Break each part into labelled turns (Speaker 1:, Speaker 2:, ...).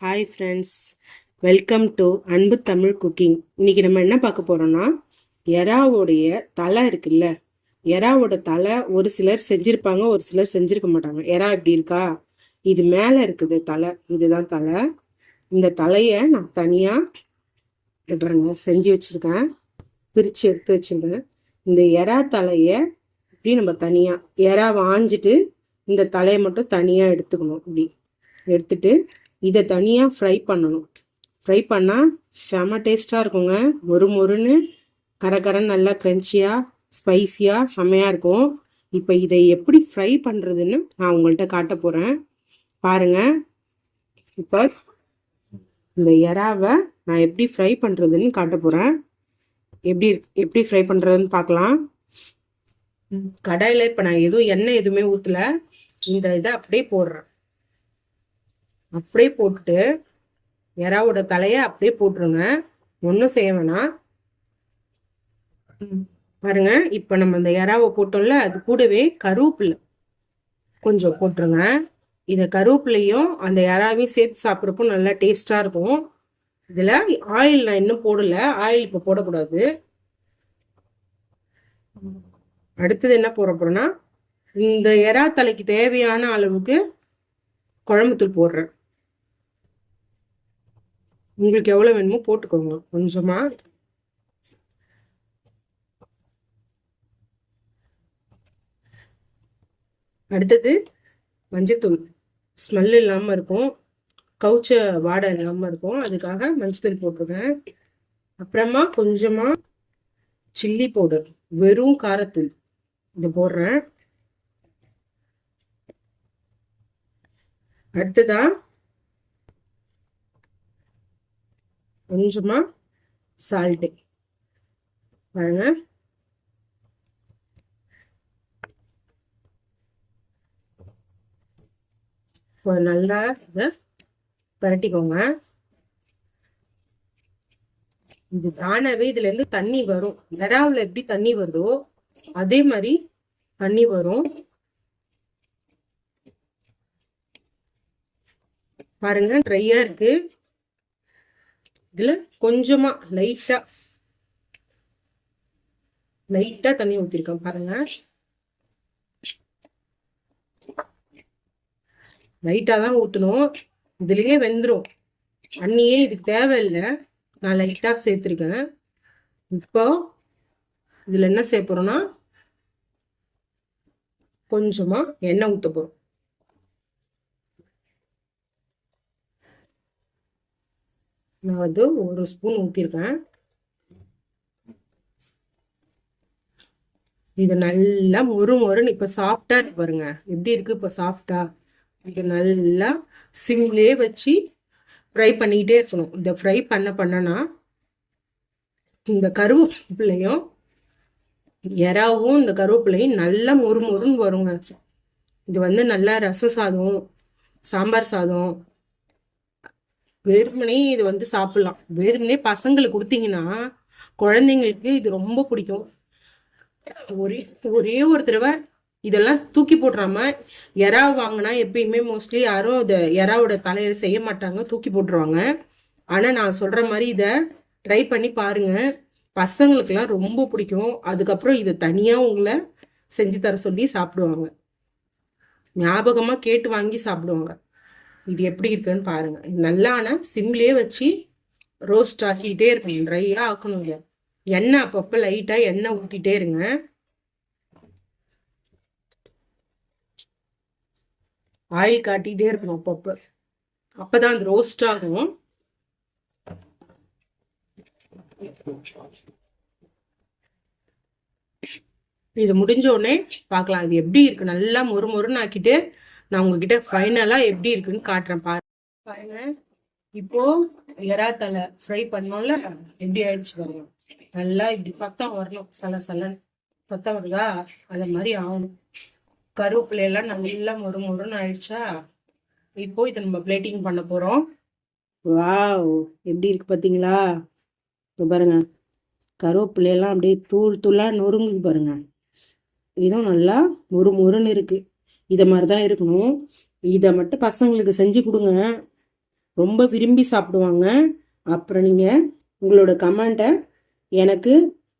Speaker 1: Hi friends welcome to அன்பு Tamil cooking இன்னைக்கு நம்ம என்ன பார்க்க போகிறோன்னா எறாவோடைய தலை இருக்குல்ல? எறாவோட தலை ஒரு சிலர் செஞ்சுருப்பாங்க ஒரு சிலர் செஞ்சுருக்க மாட்டாங்க. எறா இப்படி இருக்கா? இது மேலே இருக்குது தலை. இதுதான் தலை. இந்த தலையை நான் தனியாக பாருங்க செஞ்சு வச்சுருக்கேன். பிரித்து எடுத்து வச்சுருந்தேன். இந்த எறா தலையை இப்படி நம்ம தனியாக எறா வாஞ்சிட்டு இந்த தலையை மட்டும் தனியாக எடுத்துக்கணும். இப்படி எடுத்துட்டு இதை தனியாக ஃப்ரை பண்ணணும். ஃப்ரை பண்ணால் செம டேஸ்ட்டாக இருக்குங்க. மொறு மொறுன்னு கரகரன்னு நல்லா க்ரன்ச்சியாக ஸ்பைசியாக செமையாக இருக்கும். இப்போ இதை எப்படி ஃப்ரை பண்ணுறதுன்னு நான் உங்கள்கிட்ட காட்ட போகிறேன் பாருங்கள் இப்போ இந்த எறாவை நான் எப்படி ஃப்ரை பண்ணுறதுன்னு காட்ட போகிறேன் எப்படி எப்படி ஃப்ரை பண்ணுறதுன்னு பார்க்கலாம் கடாயில் இப்போ நான் எதுவும் எண்ணெய் எதுவுமே ஊற்றல இந்த இதை அப்படியே போடுறேன். அப்படியே போட்டுட்டு எறாவோட தலையை அப்படியே போட்டுருங்க. ஒன்றும் செய்ய வேணாம். ம், பாருங்க இப்போ நம்ம இந்த எறாவை போட்டோம்ல அது கூடவே கருவேப்பிலை கொஞ்சம் போட்டுருங்க. இதை கருவேப்பிலையும் அந்த எறாவையும் சேர்த்து சாப்பிட்றப்போ நல்லா டேஸ்டாக இருக்கும். இதில் ஆயில் நான் இன்னும் போடல. ஆயில் இப்போ போடக்கூடாது. அடுத்தது என்ன போட போறேன்னா இந்த எறா தலைக்கு தேவையான அளவுக்கு குழம்புத்தூள் போடுறேன். உங்களுக்கு எவ்வளோ வேணுமோ போட்டுக்கோங்க. கொஞ்சமாக அடுத்தது மஞ்சத்தூள். ஸ்மெல் இல்லாமல் இருக்கும். கவுச்ச வாடை இல்லாமல் இருக்கும். அதுக்காக மஞ்சத்தூள் போட்டிருக்கேன். அப்புறமா கொஞ்சமாக சில்லி பவுடர் வெறும் காரத்தூள். இது போடுறேன். அடுத்ததா கொஞ்சமாக சால்ட்டு பாருங்க. இப்போ நல்லா இதை பரட்டிக்கோங்க. இது தானாவே இதுல இருந்து தண்ணி வரும். எறாவுல எப்படி தண்ணி வருதோ அதே மாதிரி தண்ணி வரும். பாருங்க ட்ரையா இருக்கு. இதுல கொஞ்சமா லைட்டா லைட்டா தண்ணி ஊத்திருக்கேன் பாருங்க. லைட்டா தான் ஊத்தணும். இதுலயே வெந்துரும். அண்ணியே இதுக்கு தேவையில்லை. நான் லைட்டா சேர்த்துருக்கேன். இப்போ இதுல என்ன செய்ய கொஞ்சமாக கொஞ்சமா எண்ணெய் ஊற்ற போகிறோம் நான் வந்து ஒரு ஸ்பூன் ஊற்றிருக்கேன் இது நல்லா மொறு மொறுன்னு இப்போ சாஃப்டாக இருக்கு பாருங்க. எப்படி இருக்கு இப்போ சாஃப்டா இது நல்லா சிம்லேயே வச்சு ஃப்ரை பண்ணிக்கிட்டே இருக்கணும். இந்த ஃப்ரை பண்ண பண்ணனா இந்த கருவேப்பிள்ளையும் எறாவும் இந்த கருவேப்பிள்ளையும் நல்லா மொறு மொறுன்னு வருங்க. இது வந்து நல்லா ரச சாதம் சாம்பார் சாதம் வெறுமனே இது வந்து சாப்பிடலாம். வெறுமனே பசங்களுக்கு கொடுத்தீங்கன்னா குழந்தைங்களுக்கு இது ரொம்ப பிடிக்கும். ஒரே ஒரே ஒரு தடவை இதெல்லாம் தூக்கி போடுறாம எறா வாங்கினா எப்பயுமே மோஸ்ட்லி யாரும் இதை எறாவோட தலையில செய்ய மாட்டாங்க தூக்கி போட்டுருவாங்க. ஆனால் நான் சொல்கிற மாதிரி இதை ட்ரை பண்ணி பாருங்கள் பசங்களுக்கெல்லாம் ரொம்ப பிடிக்கும். அதுக்கப்புறம் இதை தனியாக உங்களை செஞ்சு தர சொல்லி சாப்பிடுவாங்க. ஞாபகமாக கேட்டு வாங்கி சாப்பிடுவாங்க. இது எப்படி இருக்குன்னு பாருங்க. இது நல்லா ஆனால் சிம்லேயே வச்சு ரோஸ்ட் ஆக்கிட்டே இருக்கணும். ட்ரையாக ஆக்கணுங்க. எண்ணெய் அப்பப்போ லைட்டாக எண்ணெய் ஊற்றிட்டே இருங்க. ஆயில் காட்டிகிட்டே இருக்கணும் அப்பப்போ. அப்பதான் அது ரோஸ்ட் ஆகும். இது முடிஞ்ச உடனே பார்க்கலாம். இது எப்படி இருக்கு? நல்லா மொறு மொறுன்னு ஆக்கிட்டு நான் உங்ககிட்ட ஃபைனலா எப்படி இருக்குன்னு காட்டுறேன் பாரு. பாருங்க. இப்போ எறா தலை ஃப்ரை பண்ணோம்ல எப்படி ஆயிடுச்சு பாருங்க. நல்லா இப்படி சத்தம் வரணும். சல சலன்னு. சத்தம் வருதா? அத மாதிரி ஆகணும். கருவேப்பிலையெல்லாம் நல்லா மொறு மொறுன்னு ஆயிடுச்சா? இப்போ இதை நம்ம பிளேட்டிங் பண்ண போறோம். வாவ் எப்படி இருக்கு பாத்தீங்களா? பாருங்க. கருவேப்பிலையெல்லாம் அப்படியே தூள் தூளா நொறுங்குது பாருங்க. இதுவும் நல்லா மொறு மொறுன்னு இருக்கு. இதை மாதிரி தான் இருக்கணும். இதை மட்டும் பசங்களுக்கு செஞ்சு கொடுங்க. ரொம்ப விரும்பி சாப்பிடுவாங்க. அப்புறம் நீங்கள் உங்களோட கமெண்ட்டை எனக்கு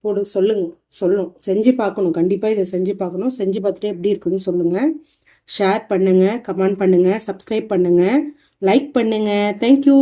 Speaker 1: போடு சொல்லுங்கள் சொல்லும் செஞ்சு பார்க்கணும். கண்டிப்பாக இதை செஞ்சு பார்க்கணும். செஞ்சு பார்த்துட்டு எப்படி இருக்குன்னு சொல்லுங்கள் ஷேர் பண்ணுங்கள் கமெண்ட் பண்ணுங்கள் சப்ஸ்கிரைப் பண்ணுங்கள் லைக் பண்ணுங்கள் தேங்க்யூ